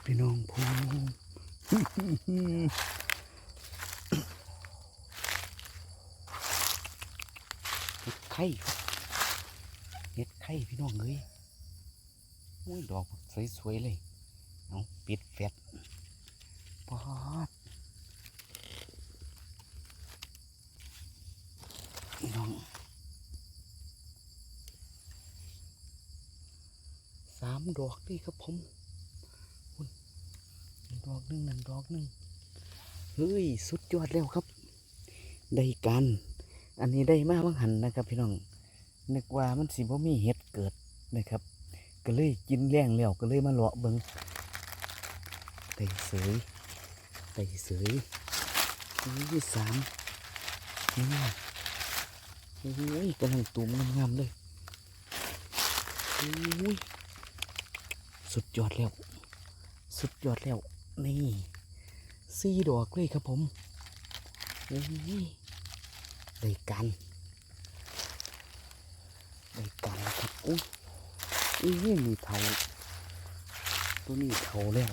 ครับพี่น้องผมเห็ดไข่เห็ดไข่พี่น้องเอ้ยโอ้ยดอกสวยๆเลยเอาปิดแฟดปอดพี่น้องสามดอกนี่ครับผม อกหนึ่งนั่นดอกหนึ่งเฮ้ยสุดยอดแล้วครับ ได้กันอันนี้ได้มากบังหันนะครับ พี่น้องนึกว่ามันสิบ่มีเห็ดเกิดนะครับ ก็เลยกินแรงแล้วก็เลยมาเลาะเบิงได้เสยได้เสยนี่สามนี่โอ้ยกำลังตุ่มงามๆเลยโอ้ยสุดยอดแล้ว สุดยอดแล้ว นี่สี่ดอกเลยครับผมโอ้ยได้กันได้กันครับอุ้ยอุ้ยนี่มีเทาตัวนี้เทาแล้ว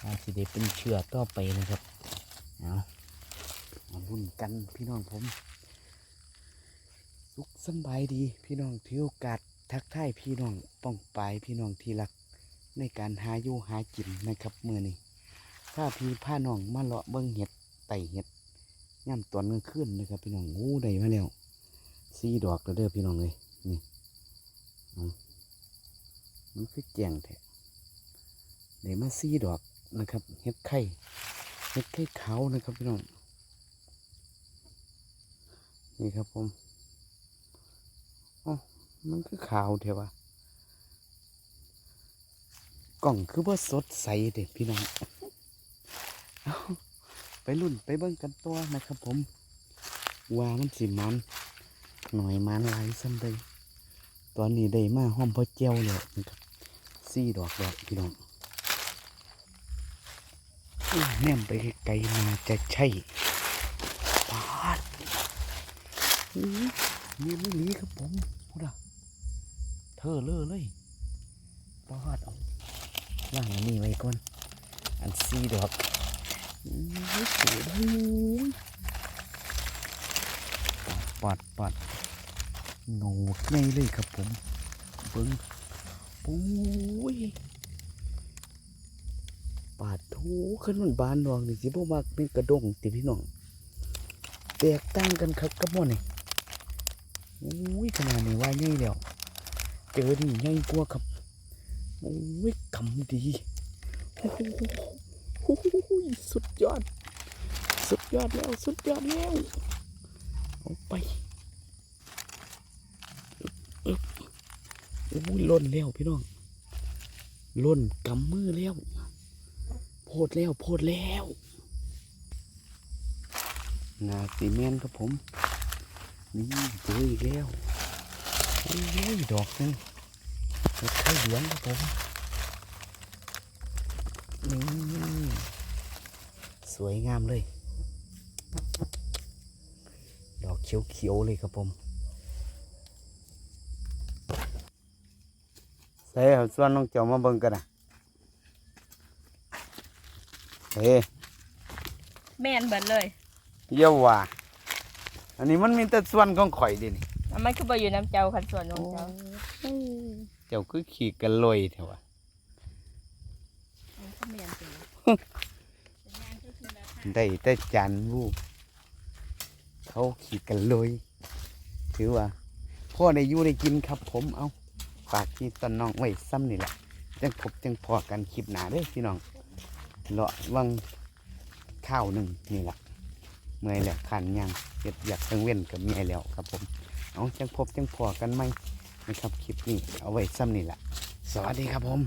อาสิได้เป็นเชือกต่อไปนะครับเอามาบุญกันพี่น้องผมสุขสบายดีพี่น้องถือโอกาสทักทายพี่น้องป้องปลายพี่น้องที่รัก ในการหาอยู่หากินนะครับมือนี้ถ้าพี่ผ้าน้องมาเลาะเบิ้งเห็ดไต่เห็ดย่ำตอนกลางคืนนะครับพี่น้องงูได้มาแล้วสีดอกแล้วเด้อพี่น้องเลยนี่มันคือแจงแท้เดี๋ยวมาสีดอกนะครับเห็ดไข่เห็ดไข่ขาวนะครับพี่น้องนี่ครับผมอ๋อมันคือขาวเถอะวะ กล่องคือว่าสดใสเด็พี่น้องไปรุ่นไปเบิ่งกันตัวนะครับผมว่ามันสิมันหน่อยมันลายซ้ำเลยตอนนี้ได้มาห้อมพ่อเจ้าเลยนะครับสี่ดอกดอกพี่น้องแนมไปไกลมาจะใช่ปาดนี่ไม่หลีครับผมพูดอะเธอเลอะเลยปาดเอา ล่างอันนี้ไว้ก่อน อันสี่ดอกอื้อสวยเลยปาดปาดโงกไงเลยครับผมเบิ้งปุ้ยปาดทูขึ้นมันบานดอกนี่สิบ่มักเป็นกระดงติพี่น้องแตกต่างกันครับกับหมันนี่อุ้ยขนาดนี้ว่าใหญ่แล้วเจอนี่ใหญ่กว่าครับ อุ้ยกำดีโอ้โหสุดยอด สุดยอดแล้ว สุดยอดแล้วเอาไปอุ้ยล่นแล้วพี่น้องล่นกำมือแล้ว โพดแล้วโพดแล้วนาซีเมนครับผม นี่เจออีกแล้วโอ้ยดอกนึง ดอกไข่เหลืองครับผมนี่สวยงามเลย ดอกเขียวๆเลยครับผมใส่เอาส่วนน้องเจ้ามาเบิ่งกันนะเฮ้ยแม่นเบิดเลย เยาว่า อันนี้มันมีแต่ส่วนของข่อยดินี่แล้วมันคือไปอยู่น้ำเจ้าคันส่วนของเจ้าเจ้าคือขี่กันลอยเถอะวะมันก็แม่นจริงได้แต่จานวูเขาขี่กันลอยถือว่าพ่อได้อยู่ได้กินครับผมเอาฝากที่ตอนน้องไว้ซ้ำนี่แหละจังพบจังพอกันคลิปหนาเด้อพี่น้องเลาะวังข้าวหนึ่งนี่แหละเมื่อยแล้วขันยังเห็ดอยากจังเว้นกับเมียแล้วครับผมเอาจังพบจังพอกันไหม นะครับคลิปนี้เอาไว้ซ้ำนี่แหละสวัสดีครับผม